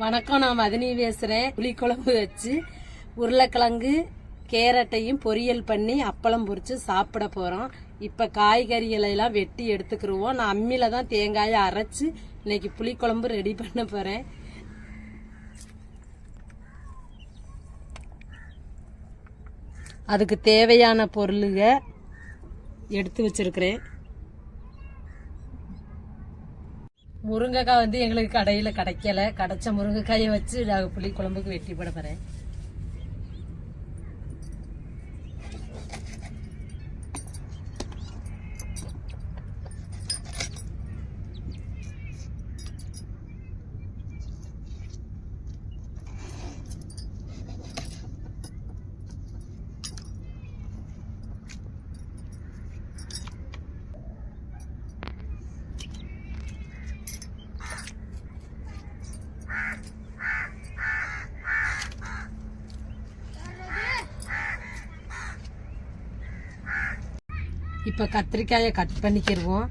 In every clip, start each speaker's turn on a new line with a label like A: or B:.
A: வணக்கம் நான் மதினி பேசுகிறேன் புளிக்குழம்பு வச்சு உருளைக்கிழங்கு கேரட்டையும் பொரியல் பண்ணி அப்பளம் பொறிச்சு சாப்பிட போகிறோம் இப்போ காய்கறிகளையெல்லாம் வெட்டி எடுத்துக்கிருவோம். நான் அம்மியில் தான் தேங்காயை அரைச்சி இன்னைக்கு புளிக்குழம்பு ரெடி பண்ண போகிறேன் அதுக்கு தேவையான பொருளுக எடுத்து வச்சிருக்கிறேன். முருங்கைக்காய் வந்து எங்களுக்கு கடையில் கிடைக்கல. கிடைச்ச முருங்கைக்காயை வச்சு நாங்கள் புளி குழம்புக்கு வெட்டி போட போகிறேன் இப்போ கத்திரிக்காயை கட் பண்ணிக்கிடுவோம்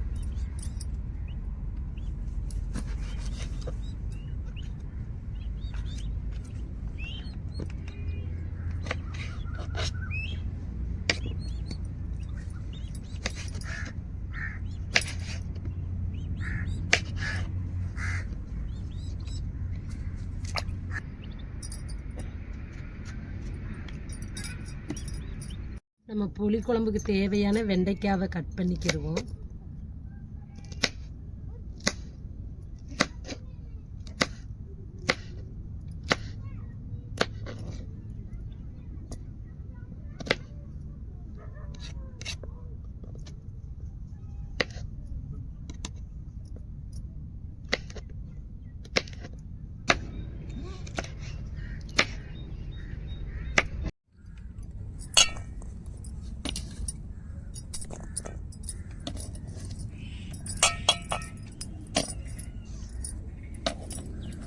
A: நம்ம புளிக்குழம்புக்கு தேவையான வெண்டைக்காவை கட் பண்ணிக்கிடுவோம்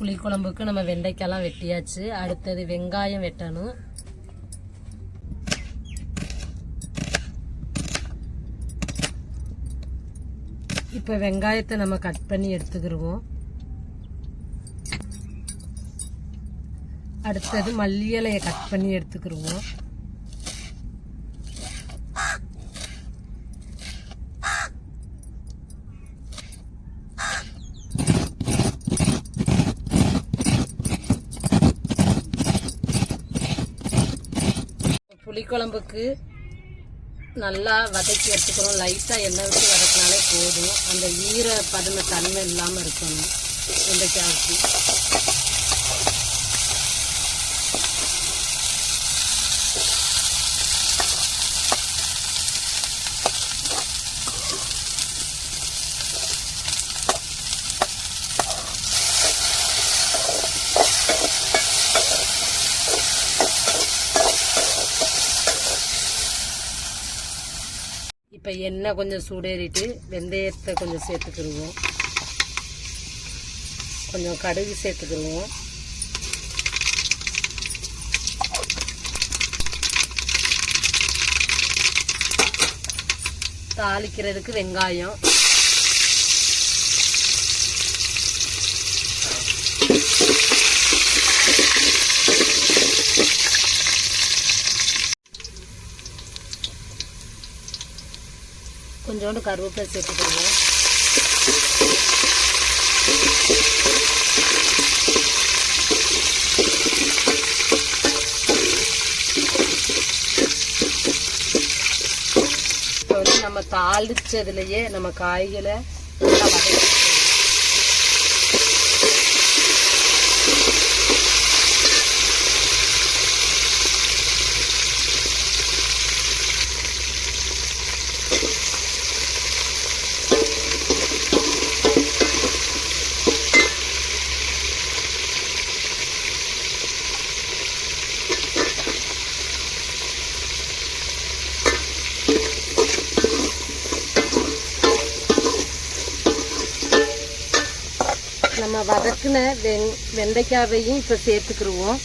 A: புளிக்குழம்புக்கு நம்ம வெண்டைக்கெல்லாம் வெட்டியாச்சு. அடுத்தது வெங்காயம் வெட்டணும். இப்போ வெங்காயத்தை நம்ம கட் பண்ணி எடுத்துக்கிடுவோம் அடுத்தது மல்லி இலையை கட் பண்ணி எடுத்துக்கிடுவோம் புளிக்குழம்புக்கு நல்லா வதக்கி எடுத்துக்கிறோம் லைட்டாக எண்ணெய் விட்டு வதக்கினாலே போதும். அந்த ஈர பதன தன்மை இல்லாமல் இருக்கணும். வெண்டைக்காய்க்கு இப்போ எண்ணெய் கொஞ்சம் சூடேறிட்டு வெந்தயத்தை கொஞ்சம் சேர்த்துக்கிடுவோம் கொஞ்சம் கடுகு சேர்த்துக்கிடுவோம் தாளிக்கிறதுக்கு வெங்காயம். கொஞ்சோண்டு கருவேப்பிலை சேர்த்துக்கிடுவோம் இப்போ வந்து நம்ம தாளிச்சதுலயே நம்ம காய்களை நல்லா வதக்கிக்கணும். நம்ம வதக்குன வெண் வெண்டைக்காவையும் இப்போ சேர்த்துக்கிருவோம்.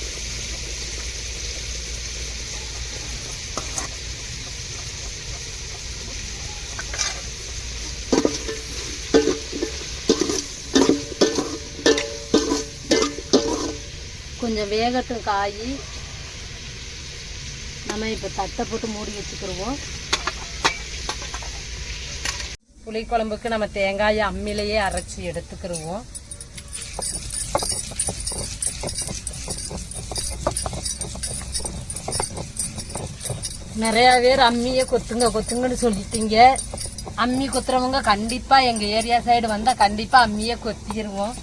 A: கொஞ்சம் வேகட்டும் காய். நம்ம இப்போ தட்டை போட்டு மூடி வச்சுக்கிடுவோம் புளிக்குழம்புக்கு நம்ம தேங்காயை அம்மிலேயே அரைச்சி எடுத்துக்கிடுவோம் நிறைய பேர் அம்மியை கொத்துங்க கொத்துங்கன்னு சொல்லிட்டீங்க. அம்மி கொத்துறவங்க கண்டிப்பா எங்க ஏரியா சைடு வந்தா கண்டிப்பா அம்மியை கொத்திடுவோம்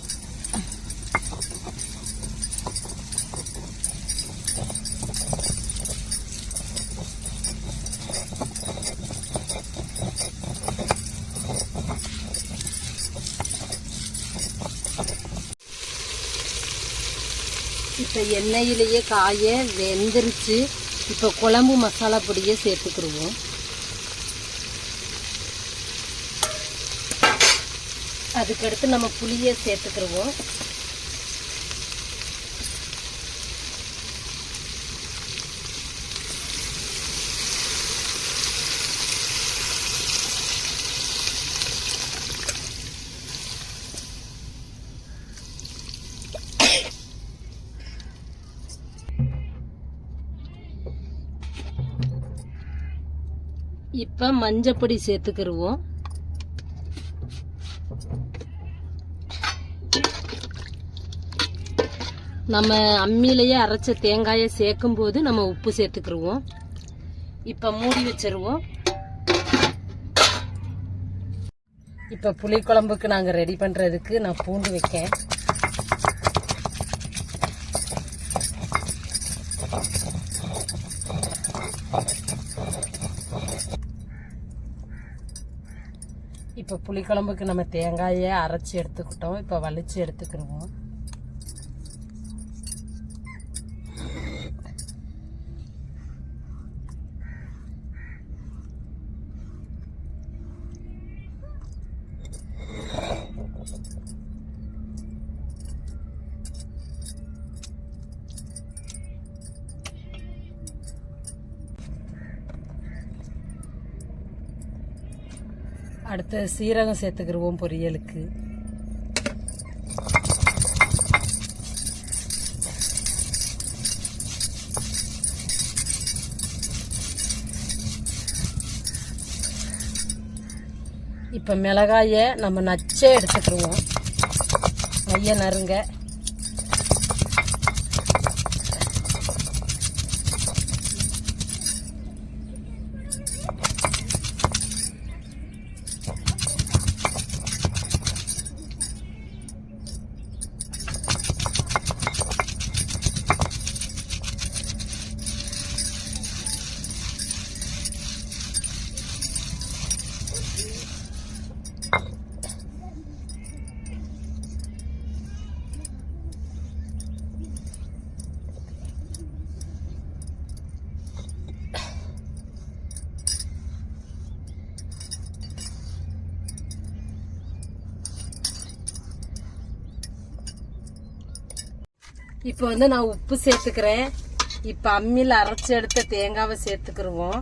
A: இப்போ எண்ணெயிலேயே காய வெந்துருச்சு. இப்போ குழம்பு மசாலா பொடியை சேர்த்துக்கிடுவோம் அதுக்கடுத்து நம்ம புளியை சேர்த்துக்கிடுவோம் இப்போ மஞ்சப்பொடி சேர்த்துக்கிடுவோம் நம்ம அம்மியிலேயே அரைச்ச தேங்காயை சேர்க்கும் போது நம்ம உப்பு சேர்த்துக்கிடுவோம் இப்போ மூடி வச்சிருவோம். இப்போ புளிக்குழம்புக்கு நாங்கள் ரெடி பண்ணுறதுக்கு நான் பூண்டு வைக்கேன். இப்போ புளிக்குழம்புக்கு நம்ம தேங்காயை அரைச்சி எடுத்துக்கிட்டோம். இப்போ வலிச்சு எடுத்துக்கிடுவோம் அடுத்து சீரகம் சேர்த்துக்கிடுவோம் பொரியலுக்கு. இப்போ மிளகாயை நம்ம நச்சே எடுத்துக்கிடுவோம் மைய நறுங்க. இப்போ வந்து நான் உப்பு சேர்த்துக்கிறேன். இப்போ அம்மியில் அரைச்சி எடுத்த தேங்காவை சேர்த்துக்கிருவோம்.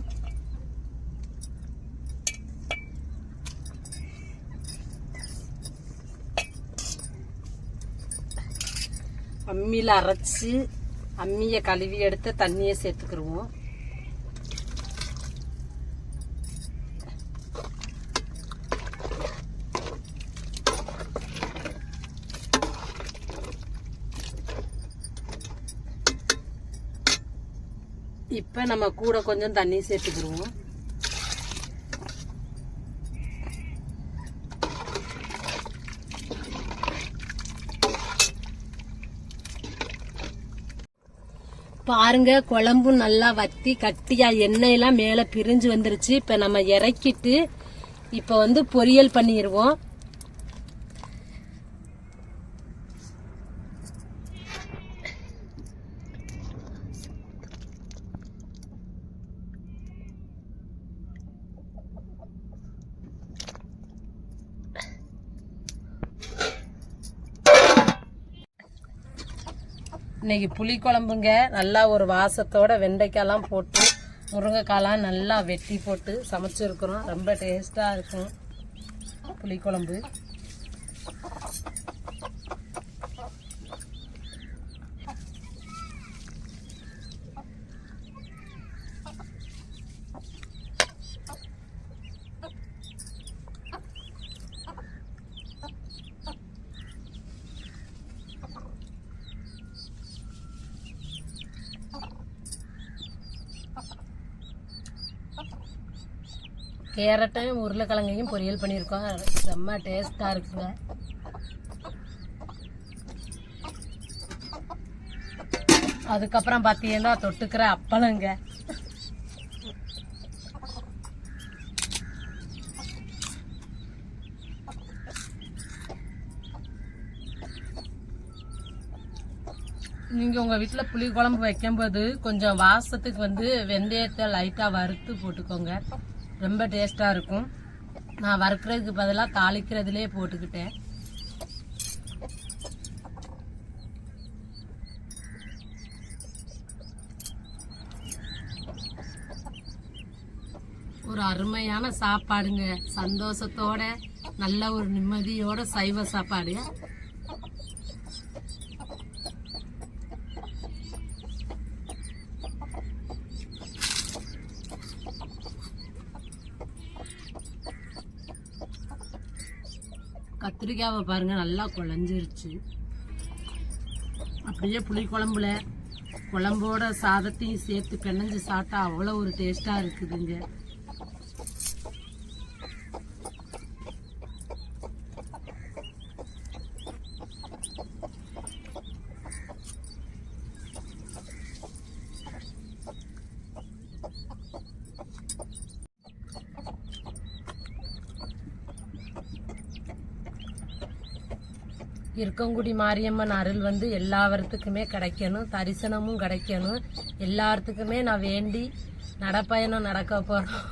A: அம்மியில் அரைச்சி அம்மியை கழுவி எடுத்து தண்ணியை சேர்த்துக்கிருவோம். இப்போ நம்ம கூட கொஞ்சம் தண்ணி சேர்த்துக்கிருவோம் பாருங்க குழம்பு நல்லா வத்தி கட்டியா எண்ணெயெல்லாம் மேல பிரிஞ்சு வந்துருச்சு. இப்ப நம்ம இறக்கிட்டு இப்ப வந்து பொரியல் பண்ணிடுவோம் இன்னைக்கு புளி குழம்புங்க. நல்லா ஒரு வாசத்தோட வெண்டைக்காயெலாம் போட்டு முருங்கைக்காய்லாம் நல்லா வெட்டி போட்டு சமைச்சிருக்கிறோம். ரொம்ப டேஸ்ட்டாக இருக்கும் புளிக்குழம்பு கேரட்டையும் உருளைக்கிழங்கையும் பொரியல் பண்ணியிருக்கோம். செம்ம டேஸ்ட்டாக இருக்குங்க. அதுக்கப்புறம் பார்த்தீங்கன்னா தொட்டுக்கிற அப்பளங்க. நீங்கள் உங்கள் வீட்டில் புளி குழம்பு வைக்கும்போது கொஞ்சம் வாசத்துக்கு வந்து வெந்தயத்தை லைட்டாக வறுத்து போட்டுக்கோங்க. ரொம்ப டேஸ்ட்டாக இருக்கும். நான் வறுக்கிறதுக்கு பதிலாக தாளிக்கிறதுலே போட்டுக்கிட்டேன். ஒரு அருமையான சாப்பாடுங்க. சந்தோஷத்தோட நல்ல ஒரு நிம்மதியோட சைவ சாப்பாடு கத்திரிக்காவை பாருங்க நல்லா குழஞ்சிருச்சு. அப்படியே புளி குழம்புல குழம்போட சாதத்தையும் சேர்த்து பிணைஞ்சு சாப்பிட்டா அவ்வளோ ஒரு டேஸ்ட்டாக இருக்குதுங்க. இருக்கங்குடி மாரியம்மன் அருள் வந்து எல்லாவரத்துக்குமே கிடைக்கணும். தரிசனமும் கிடைக்கணும். எல்லாத்துக்குமே நான் வேண்டி நடப்பயணம் நடக்க போகிறோம்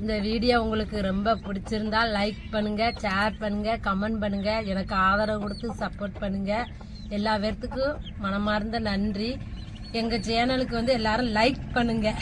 A: இந்த வீடியோ உங்களுக்கு ரொம்ப பிடிச்சிருந்தா லைக் பண்ணுங்கள் ஷேர் பண்ணுங்கள் கமெண்ட் பண்ணுங்கள் எனக்கு ஆதரவு கொடுத்து சப்போர்ட் பண்ணுங்கள் எல்லா பேர்த்துக்கும் மனமார்ந்த நன்றி. எங்கள் சேனலுக்கு வந்து எல்லாரும் லைக் பண்ணுங்கள்